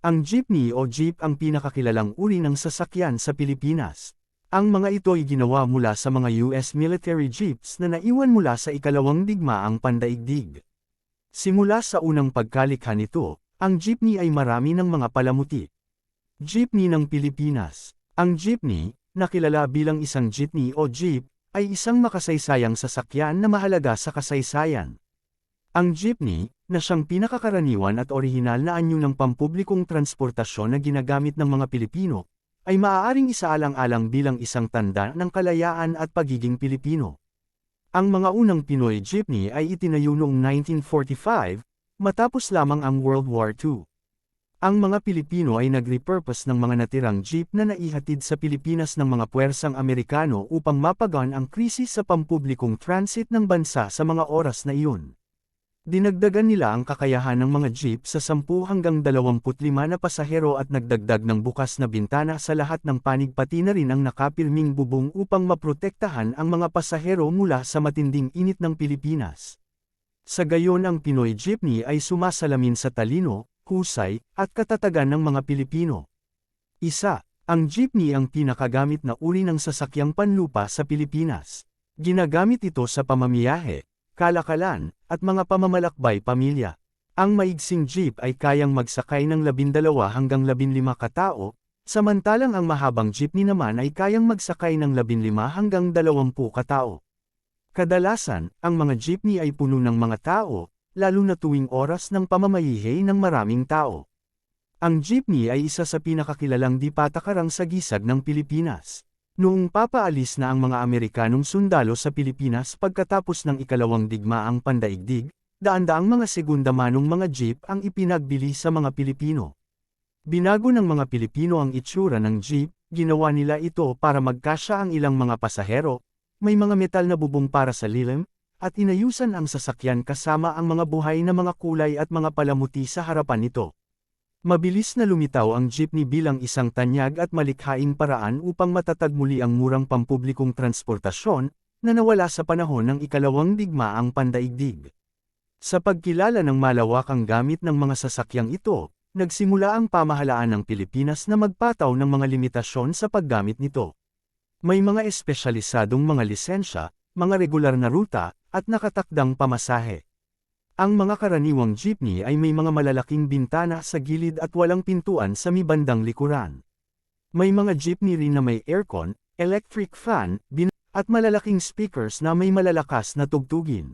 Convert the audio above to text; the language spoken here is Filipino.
Ang jeepney o jeep ang pinakakilalang uri ng sasakyan sa Pilipinas. Ang mga ito ay ginawa mula sa mga US military jeeps na naiwan mula sa ikalawang digmaang pandaigdig. Simula sa unang pagkalikha nito, ang jeepney ay marami ng mga palamuti. Jeepney ng Pilipinas Ang jeepney, nakilala bilang isang jeepney o jeep, ay isang makasaysayang sasakyan na mahalaga sa kasaysayan. Ang jeepney, na siyang pinakakaraniwan at orihinal na anyo ng pampublikong transportasyon na ginagamit ng mga Pilipino, ay maaaring isaalang-alang bilang isang tanda ng kalayaan at pagiging Pilipino. Ang mga unang Pinoy jeepney ay itinayo noong 1945, matapos lamang ang World War II. Ang mga Pilipino ay nag-repurpose ng mga natirang jeep na naihatid sa Pilipinas ng mga puwersang Amerikano upang mapagan ang krisis sa pampublikong transit ng bansa sa mga oras na iyon. Dinagdagan nila ang kakayahan ng mga jeep sa 10 hanggang 25 na pasahero at nagdagdag ng bukas na bintana sa lahat ng panig pati na rin ang nakapirming bubong upang maprotektahan ang mga pasahero mula sa matinding init ng Pilipinas. Sa gayon ang Pinoy jeepney ay sumasalamin sa talino, husay, at katatagan ng mga Pilipino. Isa, ang jeepney ang pinakagamit na uri ng sasakyang panlupa sa Pilipinas. Ginagamit ito sa pamamiyahe, kalakalan, at mga pamamalakbay pamilya. Ang maigsing jeep ay kayang magsakay ng 12 hanggang 15 katao, samantalang ang mahabang jeepney naman ay kayang magsakay ng 15 hanggang 20 katao. Kadalasan, ang mga jeepney ay puno ng mga tao, lalo na tuwing oras ng pamamahihe ng maraming tao. Ang jeepney ay isa sa pinakakilalang dipatakarang sa gisag ng Pilipinas. Noong papaalis na ang mga Amerikanong sundalo sa Pilipinas pagkatapos ng ikalawang digmaang pandaigdig, daan-daang mga segunda manong mga jeep ang ipinagbili sa mga Pilipino. Binago ng mga Pilipino ang itsura ng jeep, ginawa nila ito para magkasya ang ilang mga pasahero, may mga metal na bubong para sa lilim, at inayusan ang sasakyan kasama ang mga buhay na mga kulay at mga palamuti sa harapan nito. Mabilis na lumitaw ang jeepney bilang isang tanyag at malikhaing paraan upang matatag muli ang murang pampublikong transportasyon na nawala sa panahon ng ikalawang digmaang pandaigdig. Sa pagkilala ng malawakang gamit ng mga sasakyang ito, nagsimula ang pamahalaan ng Pilipinas na magpataw ng mga limitasyon sa paggamit nito. May mga espesyalisadong mga lisensya, mga regular na ruta, at nakatakdang pamasahe. Ang mga karaniwang jeepney ay may mga malalaking bintana sa gilid at walang pintuan sa mibandang likuran. May mga jeepney rin na may aircon, electric fan, bin at malalaking speakers na may malalakas na tugtugin.